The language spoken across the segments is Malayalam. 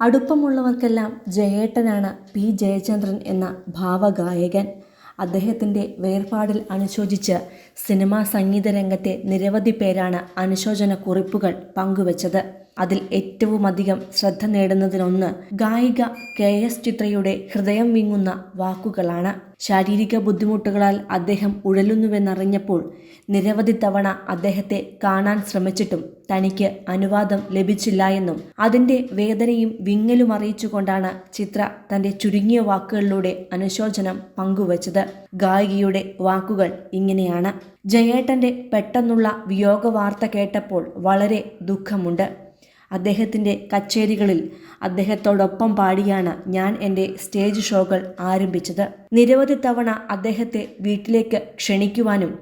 അടുപ്പമുള്ളവർക്കെല്ലാം ജയേട്ടനാണ് പി. ജയചന്ദ്രൻ എന്ന ഭാവഗായകൻ. അദ്ദേഹത്തിന്റെ വേർപാടിൽ അനുശോചിച്ച് സിനിമാ സംഗീത രംഗത്തെ നിരവധി പേരാണ് അനുശോചന കുറിപ്പുകൾ പങ്കുവച്ചത്. അതിൽ ഏറ്റവും അധികം ശ്രദ്ധ നേടുന്നതിനൊന്ന് ഗായിക കെ എസ് ചിത്രയുടെ ഹൃദയം വിങ്ങുന്ന വാക്കുകളാണ്. ശാരീരിക ബുദ്ധിമുട്ടുകളാൽ അദ്ദേഹം ഉഴലുന്നുവെന്നറിഞ്ഞപ്പോൾ നിരവധി തവണ അദ്ദേഹത്തെ കാണാൻ ശ്രമിച്ചിട്ടും തനിക്ക് അനുവാദം ലഭിച്ചില്ല എന്നും അതിന്റെ വേദനയും വിങ്ങലും അറിയിച്ചുകൊണ്ടാണ് ചിത്ര തന്റെ ചുരുങ്ങിയ വാക്കുകളിലൂടെ അനുശോചനം പങ്കുവച്ചത്. ഗായികയുടെ വാക്കുകൾ ഇങ്ങനെയാണ്. ജയേട്ടന്റെ പെട്ടെന്നുള്ള വിയോഗ വാർത്ത കേട്ടപ്പോൾ വളരെ ദുഃഖമുണ്ട്. അദ്ദേഹത്തിന്റെ കച്ചേരികളിൽ അദ്ദേഹത്തോടൊപ്പം പാടിയാണ് ഞാൻ എന്റെ സ്റ്റേജ് ഷോകൾ ആരംഭിച്ചത്. നിരവധി തവണ അദ്ദേഹത്തെ വീട്ടിലേക്ക് ക്ഷണിക്കുവാനും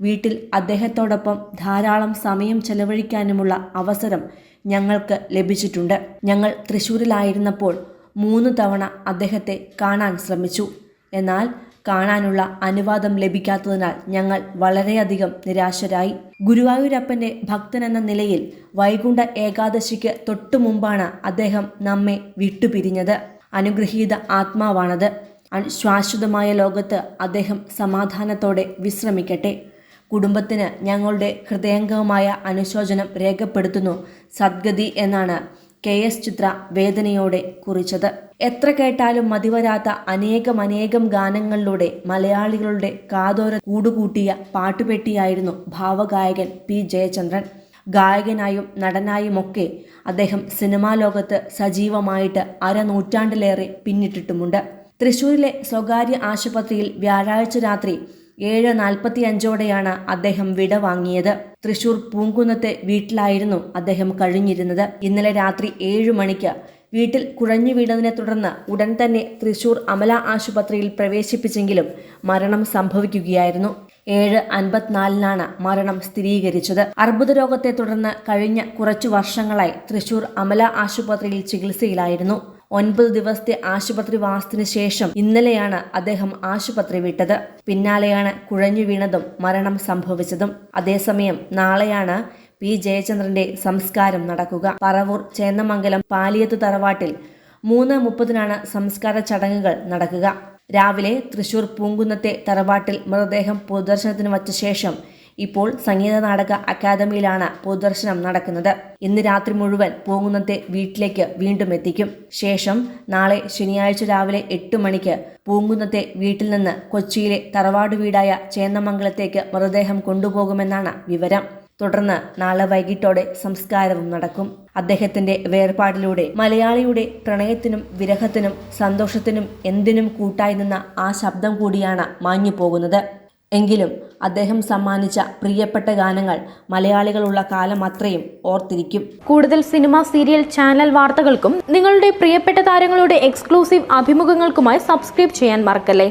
വീട്ടിൽ അദ്ദേഹത്തോടൊപ്പം ധാരാളം സമയം ചെലവഴിക്കാനുമുള്ള അവസരം ഞങ്ങൾക്ക് ലഭിച്ചിട്ടുണ്ട്. ഞങ്ങൾ തൃശ്ശൂരിലായിരുന്നപ്പോൾ മൂന്ന് തവണ അദ്ദേഹത്തെ കാണാൻ ശ്രമിച്ചു. എന്നാൽ കാണാനുള്ള അനുവാദം ലഭിക്കാത്തതിനാൽ ഞങ്ങൾ വളരെയധികം നിരാശരായി. ഗുരുവായൂരപ്പന്റെ ഭക്തനെന്ന നിലയിൽ വൈകുണ്ഠ ഏകാദശിക്ക് തൊട്ടു മുമ്പാണ് അദ്ദേഹം നമ്മെ വിട്ടുപിരിഞ്ഞത്. അനുഗ്രഹീത ആത്മാവാണത്. ശാശ്വതമായ ലോകത്ത് അദ്ദേഹം സമാധാനത്തോടെ വിശ്രമിക്കട്ടെ. കുടുംബത്തിന് ഞങ്ങളുടെ ഹൃദയംഗമായ അനുശോചനം രേഖപ്പെടുത്തുന്നു. സദ്ഗതി എന്നാണ് കെ എസ് ചിത്ര വേദനയോടെ കുറിച്ചത്. എത്ര കേട്ടാലും മതിവരാത്ത അനേകം അനേകം ഗാനങ്ങളിലൂടെ മലയാളികളുടെ കാതോര കൂടുകൂട്ടിയ പാട്ടുപെട്ടിയായിരുന്നു ഭാവഗായകൻ പി ജയചന്ദ്രൻ. ഗായകനായും നടനായുമൊക്കെ അദ്ദേഹം സിനിമാ ലോകത്ത് സജീവമായിട്ട് അരനൂറ്റാണ്ടിലേറെ പിന്നിട്ടിട്ടുമുണ്ട്. തൃശൂരിലെ സ്വകാര്യ ആശുപത്രിയിൽ വ്യാഴാഴ്ച രാത്രി ഏഴ് നാൽപ്പത്തി അഞ്ചോടെയാണ് അദ്ദേഹം വിട വാങ്ങിയത്. തൃശൂർ പൂങ്കുന്നത്തെ വീട്ടിലായിരുന്നു അദ്ദേഹം കഴിഞ്ഞിരുന്നത്. ഇന്നലെ രാത്രി ഏഴു മണിക്ക് വീട്ടിൽ കുഴഞ്ഞു വീണതിനെ തുടർന്ന് ഉടൻ തന്നെ തൃശൂർ അമല ആശുപത്രിയിൽ പ്രവേശിപ്പിച്ചെങ്കിലും മരണം സംഭവിക്കുകയായിരുന്നു. ഏഴ് അൻപത്തിനാലിനാണ് മരണം സ്ഥിരീകരിച്ചത്. അർബുദ രോഗത്തെ തുടർന്ന് കഴിഞ്ഞ കുറച്ചു വർഷങ്ങളായി തൃശൂർ അമല ആശുപത്രിയിൽ ചികിത്സയിലായിരുന്നു. ഒൻപത് ദിവസത്തെ ആശുപത്രി വാസത്തിന് ശേഷം ഇന്നലെയാണ് അദ്ദേഹം ആശുപത്രി വിട്ടത്. പിന്നാലെയാണ് കുഴഞ്ഞു വീണതും മരണം സംഭവിച്ചതും. അതേസമയം നാളെയാണ് പി. ജയചന്ദ്രന്റെ സംസ്കാരം നടക്കുക. പറവൂർ ചേന്നമംഗലം പാലിയത്ത് തറവാട്ടിൽ മൂന്ന് മുപ്പതിനാണ് സംസ്കാര ചടങ്ങുകൾ നടക്കുക. രാവിലെ തൃശൂർ പൂങ്കുന്നത്തെ തറവാട്ടിൽ മൃതദേഹം പൊതുദർശനത്തിന് വച്ച ശേഷം ഇപ്പോൾ സംഗീത നാടക അക്കാദമിയിലാണ് പൊതുദർശനം നടക്കുന്നത്. ഇന്ന് രാത്രി മുഴുവൻ പൂങ്കുന്നത്തെ വീട്ടിലേക്ക് വീണ്ടും എത്തിക്കും. ശേഷം നാളെ ശനിയാഴ്ച രാവിലെ എട്ട് മണിക്ക് പൂങ്കുന്നത്തെ വീട്ടിൽ നിന്ന് കൊച്ചിയിലെ തറവാട് വീടായ ചേന്നമംഗലത്തേക്ക് മൃതദേഹം കൊണ്ടുപോകുമെന്നാണ് വിവരം. തുടർന്ന് നാളെ വൈകിട്ടോടെ സംസ്കാരവും നടക്കും. അദ്ദേഹത്തിന്റെ വേർപാടിലൂടെ മലയാളിയുടെ പ്രണയത്തിനും വിരഹത്തിനും സന്തോഷത്തിനും എന്തിനും കൂട്ടായി നിന്ന ആ ശബ്ദം കൂടിയാണ് മാഞ്ഞു പോകുന്നത് എങ്കിലും അദ്ദേഹം സമ്മാനിച്ച പ്രിയപ്പെട്ട ഗാനങ്ങൾ മലയാളികളുള്ള കാലം അത്രയും ഓർത്തിരിക്കും. കൂടുതൽ സിനിമ സീരിയൽ ചാനൽ വാർത്തകൾക്കും നിങ്ങളുടെ പ്രിയപ്പെട്ട താരങ്ങളുടെ എക്സ്ക്ലൂസീവ് അഭിമുഖങ്ങൾക്കുമായി സബ്സ്ക്രൈബ് ചെയ്യാൻ മറക്കല്ലേ?